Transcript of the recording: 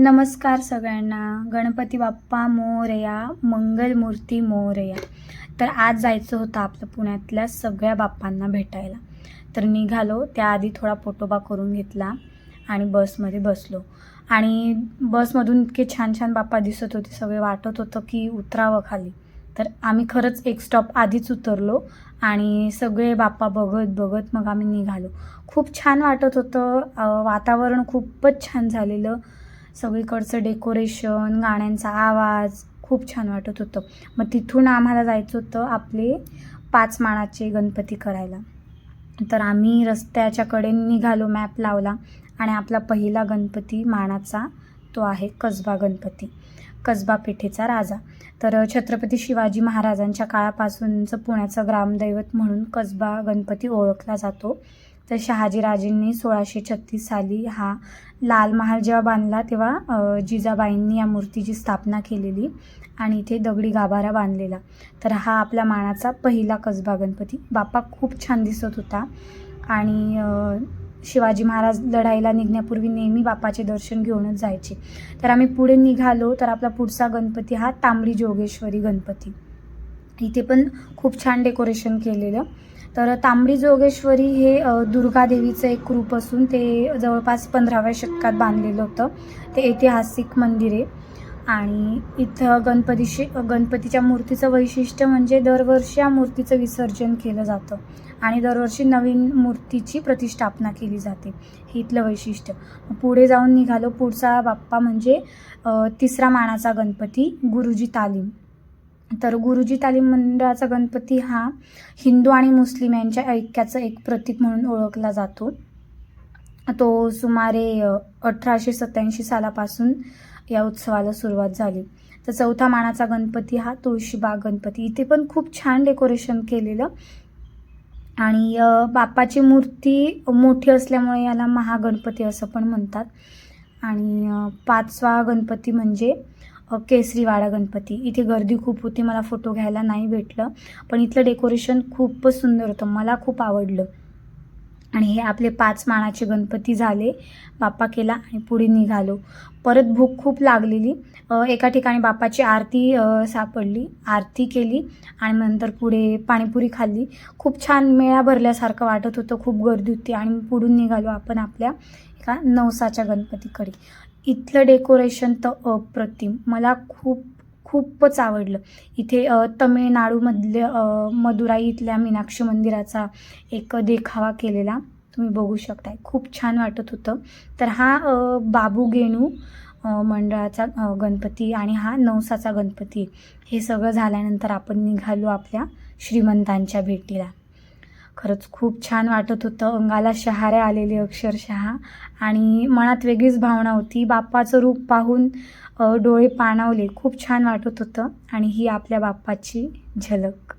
नमस्कार सगळ्यांना. गणपती बाप्पा मोरया मंगलमूर्ती मोरया. तर आज जायचं होतं आपलं पुण्यातल्या सगळ्या बाप्पांना भेटायला. तर निघालो त्याआधी थोडा पोटोबा करून घेतला आणि बसमध्ये बसलो. आणि बसमधून इतके छान छान बाप्पा दिसत होते सगळे वाटत होतं की उतरावं खाली. तर आम्ही खरंच एक स्टॉप आधीच उतरलो आणि सगळे बाप्पा बघत बघत मग आम्ही निघालो. खूप छान वाटत होतं वातावरण खूपच छान झालेलं. सगळीकडचं डेकोरेशन गाण्यांचा आवाज खूप छान वाटत होतं. मग तिथून आम्हाला जायचं होतं आपले पाच माळाचे गणपती करायला. तर आम्ही रस्त्याच्याकडे निघालो मॅप लावला आणि आपला पहिला गणपती मानाचा तो आहे कसबा गणपती कसबा पेठेचा राजा. तर छत्रपती शिवाजी महाराजांच्या काळापासूनचं पुण्याचं ग्रामदैवत म्हणून कसबा गणपती ओळखला जातो. तर शहाजीराजेंनी सोळाशे छत्तीस साली हा लाल महाल जेव्हा बांधला तेव्हा जिजाबाईंनी या मूर्तीची स्थापना केलेली आणि इथे दगडी गाभारा बांधलेला. तर हा आपल्या मानाचा पहिला कसबा गणपती. बाप्पा खूप छान दिसत होता आणि शिवाजी महाराज लढाईला निघण्यापूर्वी नेहमी बापाचे दर्शन घेऊनच जायचे. तर आम्ही पुढे निघालो तर आपला पुढचा गणपती हा तांबडी जोगेश्वरी गणपती. इथे पण खूप छान डेकोरेशन केलेलं. तर तांबडी जोगेश्वरी हे दुर्गादेवीचं एक रूप असून ते जवळपास पंधराव्या शतकात बांधलेलं होतं. ते ऐतिहासिक मंदिर आहे. आणि इथं गणपतीशी गणपतीच्या मूर्तीचं वैशिष्ट्य म्हणजे दरवर्षी या मूर्तीचं विसर्जन केलं जातं. आणि दरवर्षी नवीन मूर्तीची प्रतिष्ठापना केली जाते. हे इथलं वैशिष्ट्य. पुढे जाऊन निघालो. पुढचा बाप्पा म्हणजे तिसरा मानाचा गणपती गुरुजी तालीम. तर गुरुजी तालीम मंडळाचा गणपती हा हिंदू आणि मुस्लिम यांच्या ऐक्याचं एक प्रतीक म्हणून ओळखला जातो. तो सुमारे अठराशे सत्याऐंशी सालापासून या उत्सवाला सुरुवात झाली. तर चौथा मानाचा गणपती हा तुळशीबाग गणपती. इथे पण खूप छान डेकोरेशन केलेलं. आणि बाप्पाची मूर्ती मोठी असल्यामुळे याला महागणपती असं पण म्हणतात. आणि पाचवा गणपती म्हणजे केसरीवाडा गणपती. इथे गर्दी खूप होती मला फोटो घ्यायला नाही भेटलं. पण इथलं डेकोरेशन खूपच सुंदर होतं मला खूप आवडलं. आणि हे आपले पाच मानाचे गणपती झाले बाप्पा केला आणि पुढे निघालो. परत भूक खूप लागलेली. एका ठिकाणी बाप्पाची आरती सापडली. आरती केली आणि नंतर पुढे पाणीपुरी खाल्ली. खूप छान मेळा भरल्यासारखं वाटत होतं खूप गर्दी होती आणि पुढून निघालो आपण आपल्या एका नवसाच्या गणपतीकडे. इथलं डेकोरेशन तर अप्रतिम. मला खूप खूपच आवडलं. इथे तमिळनाडूमधल्या मदुराई इथल्या मीनाक्षी मंदिराचा एक देखावा केलेला. तुम्ही बघू शकताय. खूप छान वाटत होतं. तर हा बाबू गेणू मंडळाचा गणपती आणि हा नवसाचा गणपती. हे सगळं झाल्यानंतर आपण निघालो आपल्या श्रीमंतांच्या भेटीला. खरंच खूप छान वाटत होतं. अंगाला शहाऱ्या आलेले अक्षरशः. आणि मनात वेगळीच भावना होती. बाप्पाचं रूप पाहून डोळे पाणावले. खूप छान वाटत होतं. आणि ही आपल्या बाप्पाची झलक.